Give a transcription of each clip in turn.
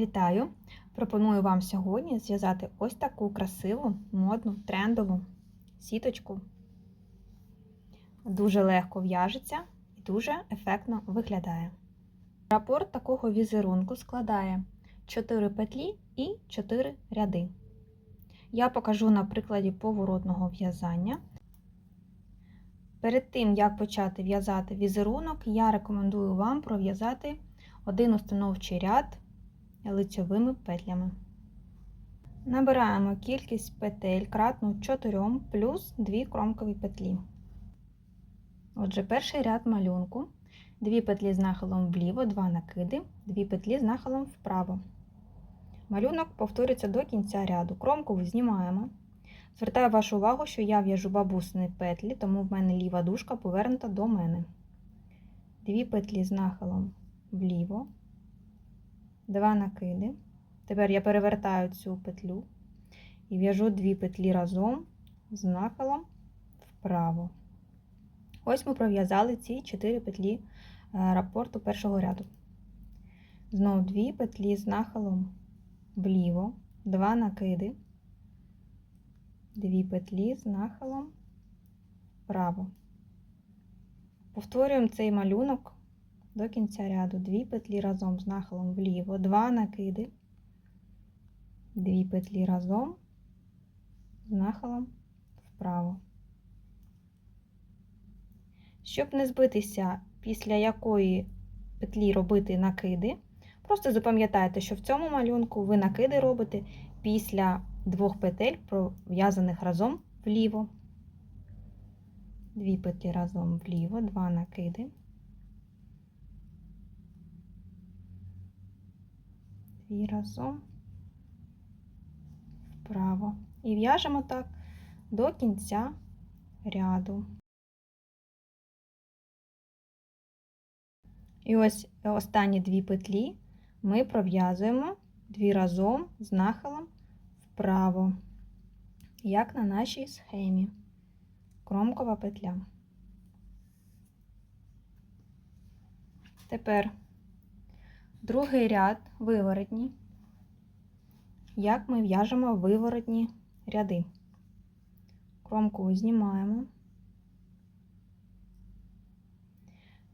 Вітаю! Пропоную вам сьогодні зв'язати ось таку красиву, модну, трендову сіточку. Дуже легко в'яжеться і дуже ефектно виглядає. Рапорт такого візерунку складає 4 петлі і 4 ряди. Я покажу на прикладі поворотного в'язання. Перед тим, як почати в'язати візерунок, я рекомендую вам пров'язати один установчий ряд лицьовими петлями. Набираємо кількість петель кратну 4 плюс 2 кромкові петлі. Отже, перший ряд малюнку, 2 петлі з нахилом вліво, 2 накиди, 2 петлі з нахилом вправо. Малюнок повторюється до кінця ряду. Кромку знімаємо. Звертаю вашу увагу, що я в'яжу бабусини петлі, тому в мене ліва дужка повернута до мене. 2 петлі з нахилом вліво, Два накиди. Тепер я перевертаю цю петлю і в'яжу дві петлі разом з нахилом вправо. Ось ми пров'язали ці 4 петлі е, рапорту першого ряду. Знову дві петлі з нахилом вліво, два накиди, дві петлі з нахилом вправо. Повторюємо цей малюнок до кінця ряду дві петлі разом з нахилом вліво, два накиди, дві петлі разом з нахилом вправо. Щоб не збитися, після якої петлі робити накиди, просто запам'ятайте, що в цьому малюнку ви накиди робите після двох петель, пров'язаних разом вліво. Дві петлі разом вліво, два накиди. Дві разом вправо. І в'яжемо так до кінця ряду. І ось останні дві петлі ми пров'язуємо дві разом з нахилом вправо, як на нашій схемі. Кромкова петля. Тепер Другий ряд виворотні. Як ми в'яжемо виворотні ряди. Кромку знімаємо,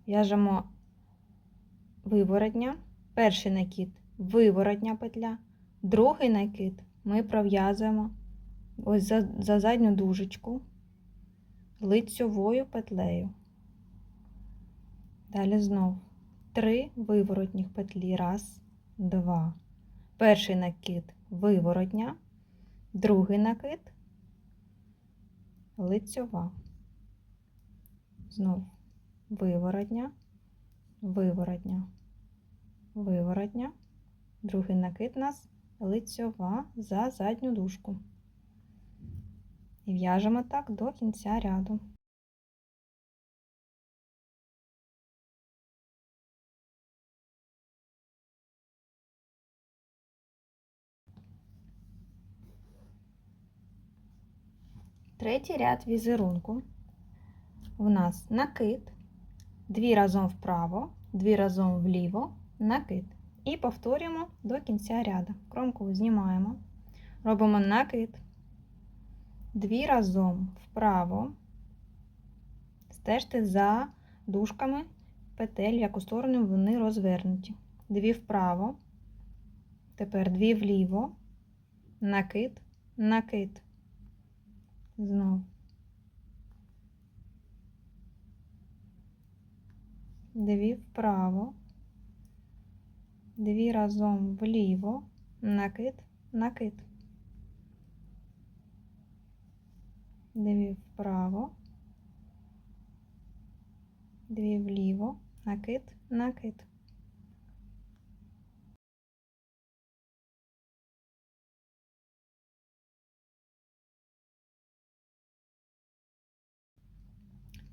в'яжемо виворотня, перший накид виворотня петля, другий накид ми пров'язуємо ось за, за задню дужечку лицьовою петлею. Далі знову три виворотніх петлі. Раз, два. Перший накид виворотня, другий накид лицьова. Знов виворотня, виворотня, виворотня, другий накид нас лицьова за задню дужку. І в'яжемо так до кінця ряду. Третій ряд візерунку. У нас накид, дві разом вправо, дві разом вліво, накид. І повторюємо до кінця ряду. Кромку знімаємо, робимо накид, дві разом вправо, стежте за дужками петель, в яку сторону вони розвернуті. Дві вправо, тепер дві вліво, накид, накид. Знов. Дві вправо, дві разом вліво, накид, накид. Дві вправо, дві вліво, накид, накид.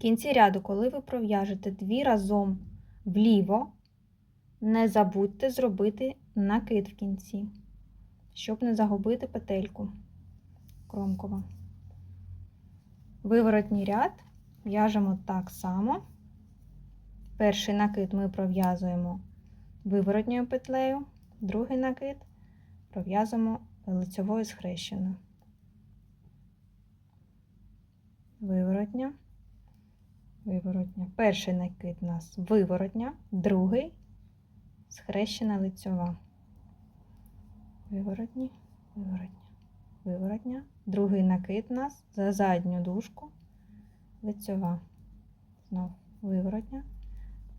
Кінці ряду, коли ви пров'яжете дві разом вліво, не забудьте зробити накид в кінці, щоб не загубити петельку кромкова. Виворотній ряд в'яжемо так само. Перший накид ми пров'язуємо виворотньою петлею, другий накид пров'язуємо лицьовою схрещеною. Виворотня, виворотня. Перший накид у нас виворотня, другий схрещена лицьова. Виворотні, виворотня, виворотня. Другий накид у нас за задню дужку, лицьова. Знов виворотня,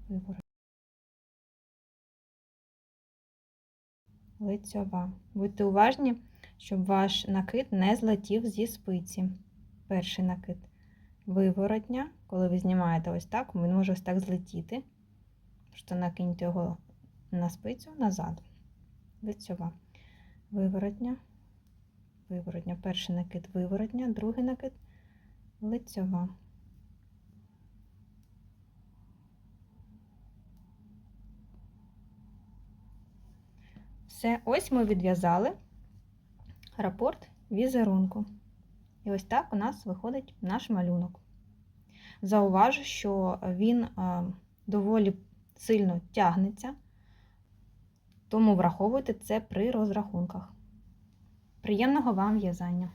виворотня. Лицьова. Будьте уважні, щоб ваш накид не злетів зі спиці. Перший накид виворотня. Коли ви знімаєте ось так, він може ось так злетіти. Просто накиньте його на спицю назад. Лицьова. Виворотня. Виворотня. Перший накид виворотня, другий накид лицьова. Все, ось ми відв'язали рапорт візерунку. І ось так у нас виходить наш малюнок. Зауважу, що він доволі сильно тягнеться, тому враховуйте це при розрахунках. Приємного вам в'язання!